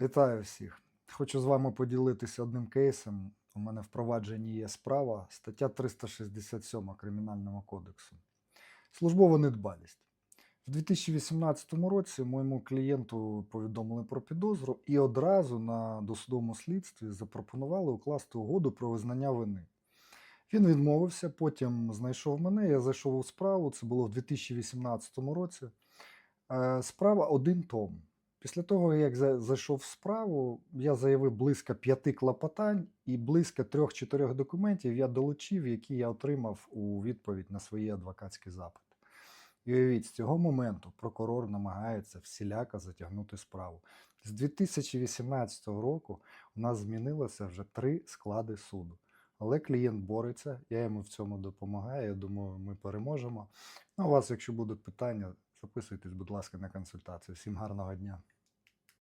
Вітаю всіх. Хочу з вами поділитися одним кейсом. У мене в провадженні є справа, стаття 367 Кримінального кодексу. Службова недбалість. В 2018 році моєму клієнту повідомили про підозру і одразу на досудовому слідстві запропонували укласти угоду про визнання вини. Він відмовився, потім знайшов мене, я зайшов у справу, це було в 2018 році. Е, Справа один том. Після того, як зайшов в справу, я заявив близько п'яти клопотань і близько трьох-чотирьох документів я долучив, які я отримав у відповідь на свої адвокатські запити. І уявіть, з цього моменту прокурор намагається всіляко затягнути справу. З 2018 року у нас змінилося вже три склади суду. Але клієнт бореться, я йому в цьому допомагаю. Я думаю, ми переможемо. Ну, у вас, якщо будуть питання, записуйтесь, будь ласка, на консультацію. Всім гарного дня.